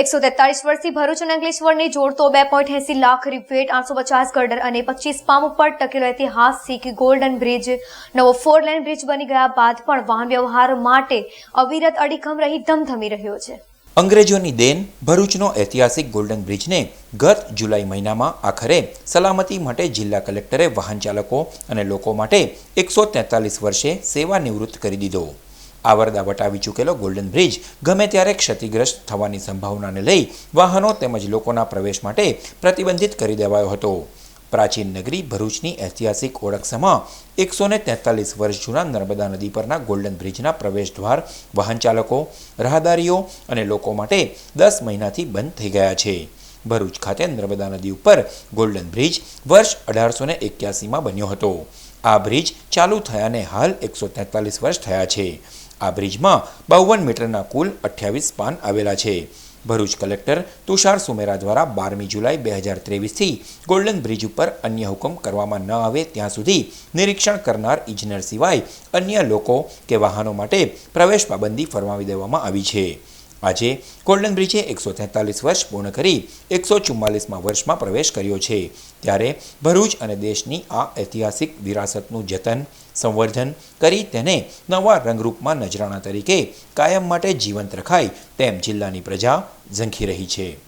એકસો તેતાલીસ વર્ષથી ભરૂચ અને અંકલેશ્વરને જોડતો બે પોઈન્ટ એસી લાખ રિપવેટ આઠસો પચાસ ગર્ડર અને પચીસ પામ ઉપર ટકેલો ઐતિહાસિક ગોલ્ડન બ્રિજ નવો ફોર લેન બ્રિજ બની ગયા બાદ પણ વાહન વ્યવહાર માટે અવિરત અડીખમ રહી ધમધમી રહ્યો છે. અંગ્રેજોની દેન ભરૂચનો ઐતિહાસિક ગોલ્ડન બ્રિજને ગત જુલાઈ મહિનામાં આખરે સલામતી માટે જિલ્લા કલેક્ટરે વાહન ચાલકો અને લોકો માટે એકસો વર્ષે સેવા નિવૃત્ત કરી દીધો. આવરદા વટાવી ચૂકેલો ગોલ્ડન બ્રિજ ગમે ત્યારે ક્ષતિગ્રસ્ત થવાની સંભાવનાને લઈ વાહનો તેમજ લોકોના પ્રવેશ માટે પ્રતિબંધિત કરી દેવાયો હતો. પ્રાચીન નગરી ભરૂચની ઐતિહાસિક ઓળખ સમા એકસો ને તેતાલીસ વર્ષ જૂના નર્મદા નદી પરના ગોલ્ડન બ્રિજના પ્રવેશ દ્વાર વાહન ચાલકો રાહદારીઓ અને લોકો માટે દસ મહિનાથી બંધ થઈ ગયા છે. ભરૂચ ખાતે નર્મદા નદી ઉપર ગોલ્ડન બ્રિજ વર્ષ અઢારસો ને એક્યાસીમાં બન્યો હતો. આ બ્રિજ ચાલુ થયાને હાલ એકસો તેતાલીસ વર્ષ થયા છે. આ બ્રિજમાં બાવન મીટરના કુલ અઠ્યાવીસ પાન આવેલા છે. ભરૂચ કલેક્ટર તુષાર સુમેરા દ્વારા બારમી જુલાઈ બે હજાર ત્રેવીસથી ગોલ્ડન બ્રિજ ઉપર અન્ય હુકમ કરવામાં ન આવે ત્યાં સુધી નિરીક્ષણ કરનાર ઇજનેર સિવાય અન્ય લોકો કે વાહનો માટે પ્રવેશ પાબંદી ફરમાવી દેવામાં આવી છે. આજે ગોલ્ડન બ્રિજે એકસો તેતાલીસ વર્ષ પૂર્ણ કરી એકસો ચુમ્માલીસમાં વર્ષમાં પ્રવેશ કર્યો છે. ત્યારે ભરૂચ અને દેશની આ ઐતિહાસિક વિરાસતનું જતન, સંવર્ધન કરી તેને નવા રંગરૂપમાં નજરાણા તરીકે કાયમ માટે જીવંત રખાય તેમ જિલ્લાની પ્રજા ઝંખી રહી છે.